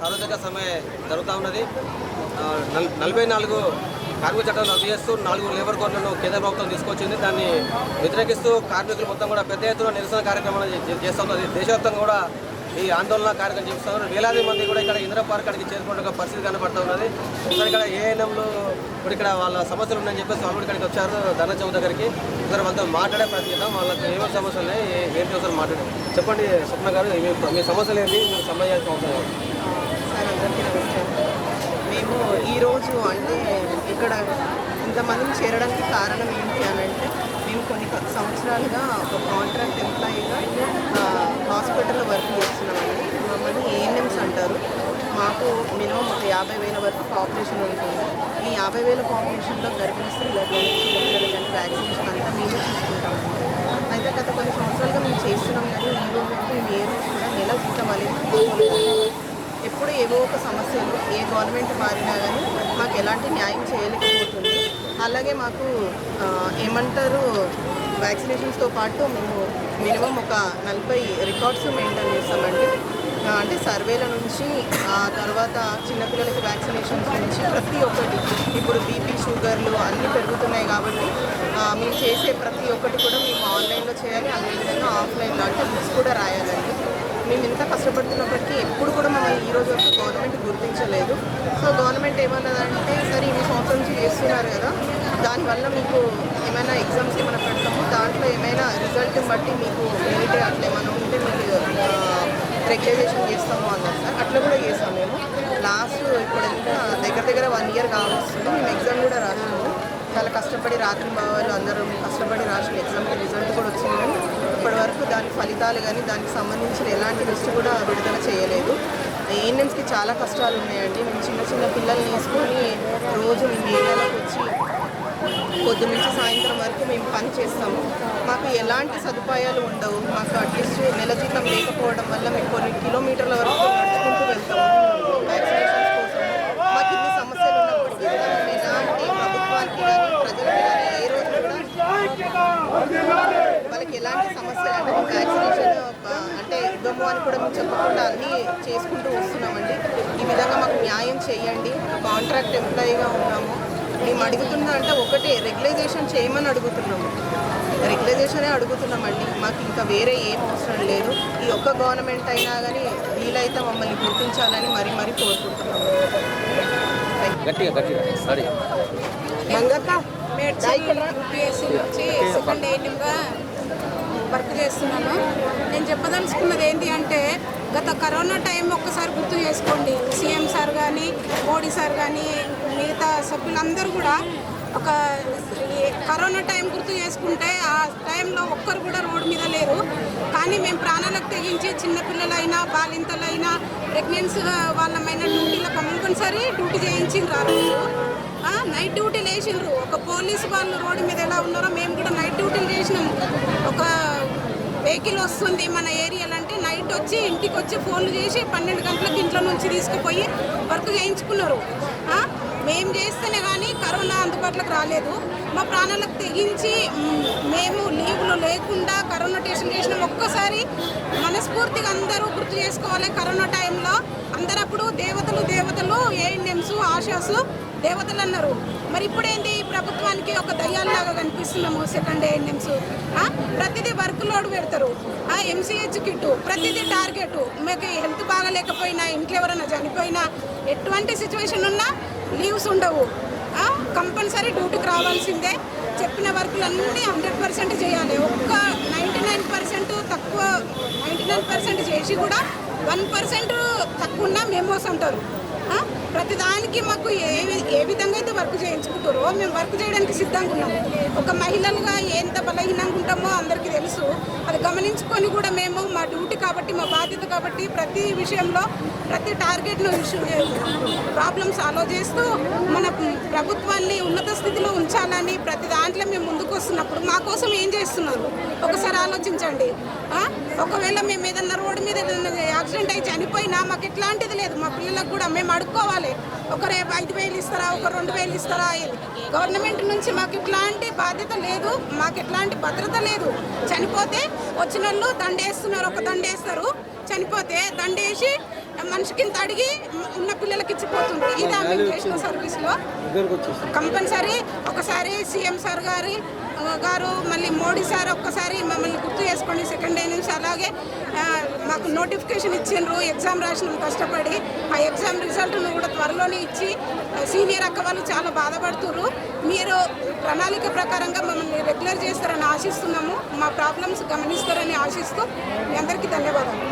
సార్వజనిక సమ్మె జరుగుతూ ఉన్నది. నలభై నాలుగు కార్మిక చట్టాలను రద్దు చేస్తూ నాలుగు లేబర్ కోర్టులను కేంద్ర ప్రభుత్వం తీసుకొచ్చింది. దాన్ని వ్యతిరేకిస్తూ కార్మికులు మొత్తం కూడా పెద్ద ఎత్తున నిరసన కార్యక్రమాలు చేస్తున్నది దేశవ్యాప్తంగా కూడా ఈ ఆందోళన కార్యక్రమం చేస్తున్నారు వేలాది మంది కూడా ఇక్కడ ఇంద్ర పార్క్ అడిగి చేరుకున్న పరిస్థితి కనబడుతున్నది ఇక్కడ ఇక్కడ ఏఎన్ఎంలు ఇప్పుడు ఇక్కడ వాళ్ళ సమస్యలు ఉన్నాయని చెప్పేసి వాళ్ళు ఇక్కడికి వచ్చారు ధన చౌ దగ్గరికి. ఇక్కడ వాళ్ళతో మాట్లాడే ప్రతిదం వాళ్ళకి ఏమేమి సమస్యలు ఉన్నాయి ఏం ఒకసారి మాట్లాడారు చెప్పండి స్వప్న గారు మీ సమస్యలు ఏంటి? మీరు సమయం ఇక్కడ ఇంతమందిని చేరడానికి కారణం ఏంటి అని అంటే మేము కొన్ని సంవత్సరాలుగా ఒక కాంట్రాక్ట్ ఎంప్లాయీగా హాస్పిటల్లో వర్క్ చేస్తున్నామండి. మమ్మల్ని ఏఎన్ఎంస్ అంటారు. మాకు మినిమం ఒక యాభై వేల వరకు పాపులేషన్ ఉంటుంది. ఈ యాభై వేల పాపులేషన్లో గర్భిణీ స్త్రీలకు కానీ వ్యాక్సినేషన్ అంతా మేమే చూసుకుంటాం అయితే గత కొన్ని సంవత్సరాలుగా మేము చేస్తున్నాం కానీ ఈ రోజు వరకు మేము ఏ రోజు కూడా నెల జీతం అనేది తీసుకోలేదు. ఎప్పుడు ఏవో ఒక సమస్యలు ఏ గవర్నమెంట్ మారినా కానీ మాకు ఎలాంటి న్యాయం చేయలేకపోతుంది. అలాగే మాకు ఏమంటారు వ్యాక్సినేషన్స్తో పాటు మేము మినిమం ఒక నలభై రికార్డ్స్ మెయింటైన్ చేస్తామండి. అంటే సర్వేల నుంచి ఆ తర్వాత చిన్నపిల్లలకి వ్యాక్సినేషన్స్ నుంచి ప్రతి ఒక్కటి ఇప్పుడు బీపీ షుగర్లు అన్నీ పెరుగుతున్నాయి కాబట్టి మేము చేసే ప్రతి ఒక్కటి కూడా మేము ఆన్లైన్లో చేయాలి అదేవిధంగా ఆఫ్లైన్లో అంటే బుక్స్ కూడా రాయాలండి. మేము ఇంత కష్టపడుతున్నప్పటికీ ఎప్పుడు కూడా మమ్మల్ని ఈ రోజు వరకు గవర్నమెంట్ గుర్తించలేదు. సో గవర్నమెంట్ ఏమన్నదంటే సరే ఇన్ని సంవత్సరం నుంచి చేస్తున్నారు కదా దానివల్ల మీకు ఏమైనా ఎగ్జామ్స్ ఏమైనా పెడతాము దాంట్లో ఏమైనా రిజల్ట్ని బట్టి మీకు నీట్ అట్లా ఏమైనా ఉంటే మీకు రెగ్యులైజేషన్ చేస్తాము అన్నారు సార్. అట్లా కూడా చేస్తాం మేము. లాస్ట్ ఇప్పుడు ఎంత దగ్గర దగ్గర వన్ ఇయర్ కావస్తుంది. మేము ఎగ్జామ్ కూడా రాసాము చాలా కష్టపడి రాత్రి వాళ్ళు అందరూ కష్టపడి రాసిన ఎగ్జామ్కి రిజల్ట్ కూడా వచ్చింది. ఇప్పటివరకు ఇప్పటి వరకు దాని ఫలితాలు కానీ దానికి సంబంధించిన ఎలాంటి దృష్టి కూడా విడుదల చేయలేదు. ఏఎన్ఎంస్కి చాలా కష్టాలు ఉన్నాయండి. మేము చిన్న చిన్న పిల్లల్ని వేసుకొని రోజు మేము ఏరియాలోకి వచ్చి పొద్దు నుంచి సాయంత్రం వరకు మేము పని చేస్తాము. మాకు ఎలాంటి సదుపాయాలు ఉండవు. మాకు అట్లీస్ట్ నెల జీతం లేకపోవడం వల్ల మేము కొన్ని కిలోమీటర్ల వరకు నడుచుకుంటూ వెళ్తాము. వ్యాక్సినేషన్స్ కోసం. మాకు ఇన్ని సమస్యలు ఉన్నప్పటికీ ఎలాంటి ప్రభుత్వానికి కానీ ప్రజలకు కానీ ఏ రోజు కూడా వాళ్ళకి ఎలాంటి సమస్యలు అంటే మేము వ్యాక్సినేషన్ అంటే ఇవ్వము అని కూడా మేము చెప్పకుండా అన్నీ చేసుకుంటూ వస్తున్నామండి ఈ విధంగా మాకు న్యాయం చేయండి కాంట్రాక్ట్ ఎంప్లాయీగా ఉన్నాము మేము అడుగుతున్నా అంటే ఒకటే రెగ్యులైజేషన్ చేయమని అడుగుతున్నాము రెగ్యులైజేషనే అడుగుతున్నామండి మాకు ఇంకా వేరే ఏం అవసరం లేదు ఈ ఒక్క గవర్నమెంట్ అయినా కానీ వీలైతే మమ్మల్ని గుర్తించాలని మరీ మరీ కోరుకుంటున్నాము మంగక్క యూపీఎస్సీ నుంచి సెకండ్ ఎయిటీగా వర్క్ చేస్తున్నాను. నేను చెప్పదలుచుకున్నది ఏంటి అంటే గత కరోనా టైం ఒక్కసారి గుర్తు చేసుకోండి. సీఎం సార్ కానీ మోడీ సార్ కానీ మిగతా సభ్యులందరూ కూడా ఒక కరోనా టైం గుర్తు చేసుకుంటే ఆ టైంలో ఒక్కరు కూడా రోడ్డు మీద లేరు. కానీ మేము ప్రాణాలకు తెగించి చిన్నపిల్లలైనా బాలింతలైనా ప్రెగ్నెన్సీ వాళ్ళమైన డ్యూటీలో కంపల్సరీ డ్యూటీ చేయించిండ్రు ఆ రోజు. నైట్ డ్యూటీలు వేసిండ్రు ఒక పోలీసు వాళ్ళు రోడ్డు మీద ఎలా ఉన్నారో మేము కూడా నైట్ డ్యూటీలు చేసినాం. ఒక వెహికల్ వస్తుంది మన ఏరియాలో అంటే నైట్ వచ్చి ఇంటికి వచ్చి ఫోన్లు చేసి పన్నెండు గంటలకు ఇంట్లో నుంచి తీసుకుపోయి వర్క్ చేయించుకున్నారు. మేము చేస్తేనే కానీ కరోనా అందుబాటులోకి రాలేదు. మా ప్రాణాలకు తెగించి మేము లీవ్లు లేకుండా కరోనా టెస్ట్ చేసినాం. ఒక్కసారి మనస్ఫూర్తిగా అందరూ గుర్తు చేసుకోవాలి కరోనా టైంలో. అందరప్పుడు దేవతలు దేవతలు ఏఎన్ఎంస్ ఆశాసు దేవతలు అన్నారు. మరి ఇప్పుడేంటి ఈ ప్రభుత్వానికి ఒక దయ్యాల్లాగా కనిపిస్తున్నాము సెకండ్ ఏఎన్ఎంస్ ప్రతిదీ వర్క్ లోడ్ పెడతారు. ఎంసీహెచ్ కిట్టు ప్రతిదీ టార్గెట్. మీకు హెల్త్ బాగాలేకపోయినా ఇంట్లో ఎవరైనా చనిపోయినా ఎటువంటి సిచ్యువేషన్ ఉన్నా లీవ్స్ ఉండవు. కంపల్సరీ డ్యూటీకి రావాల్సిందే. చెప్పిన వర్కులన్నీ హండ్రెడ్ పర్సెంట్ చేయాలి. ఒక్క నైంటీ నైన్ పర్సెంట్ తక్కువ నైంటీ నైన్ పర్సెంట్ చేసి కూడా వన్ పర్సెంట్ తక్కువ ఉన్న మెమోస్ ఉంటారు ప్రతిదానికి మాకు ఏ ఏ విధంగా అయితే వర్క్ చేయించుకుంటారో మేము వర్క్ చేయడానికి సిద్ధంగా ఉన్నాము ఒక మహిళలుగా ఎంత బలహీనంగా ఉంటామో అందరికీ తెలుసు. అది గమనించుకొని కూడా మేము మా డ్యూటీ కాబట్టి మా బాధ్యత కాబట్టి ప్రతి విషయంలో ప్రతి టార్గెట్ను ఇష్యూ ప్రాబ్లమ్ సాల్వ్ చేస్తూ మన ప్రభుత్వాన్ని ఉన్నత స్థితిలో ఉంచాలని ప్రతి దాంట్లో మేము ముందుకు వస్తున్నప్పుడు మా కోసం ఏం చేస్తున్నారు? ఒకసారి ఆలోచించండి. ఒకవేళ మేము ఏదన్నా రోడ్డు మీద ఏదైనా యాక్సిడెంట్ అయి చనిపోయినా మాకు ఎట్లాంటిది లేదు. మా పిల్లలకు కూడా మేము అడుక్కోవాలి. ఒక రేపు ఐదు వేలు ఇస్తారా ఒక రెండు వేలు ఇస్తారా? గవర్నమెంట్ నుంచి మాకు ఇట్లాంటి బాధ్యత లేదు మాకు ఎట్లాంటి భద్రత లేదు. చనిపోతే వచ్చిన వాళ్ళు దండేస్తున్నారు ఒక దండేస్తారు. చనిపోతే దండేసి మనిషికి ఇంత అడిగి ఉన్న పిల్లలకి ఇచ్చిపోతుండ్రు ఇదే మేము చేసిన సర్వీస్లో కంపల్సరీ ఒకసారి సీఎం సార్ గారి గారు మళ్ళీ మోడీ సార్ ఒక్కసారి మమ్మల్ని గుర్తు చేసుకోండి సెకండ్ డే నుంచి అలాగే మాకు నోటిఫికేషన్ ఇచ్చిండ్రు. ఎగ్జామ్ రాసినాం కష్టపడి. ఆ ఎగ్జామ్ రిజల్ట్ను కూడా త్వరలోనే ఇచ్చి సీనియర్ అక్క వాళ్ళు చాలా బాధపడుతుర్రు. మీరు ప్రణాళిక ప్రకారంగా మమ్మల్ని రెగ్యులర్ చేస్తారని ఆశిస్తున్నాము. మా ప్రాబ్లమ్స్ గమనిస్తారని ఆశిస్తూ మీ అందరికీ ధన్యవాదాలు.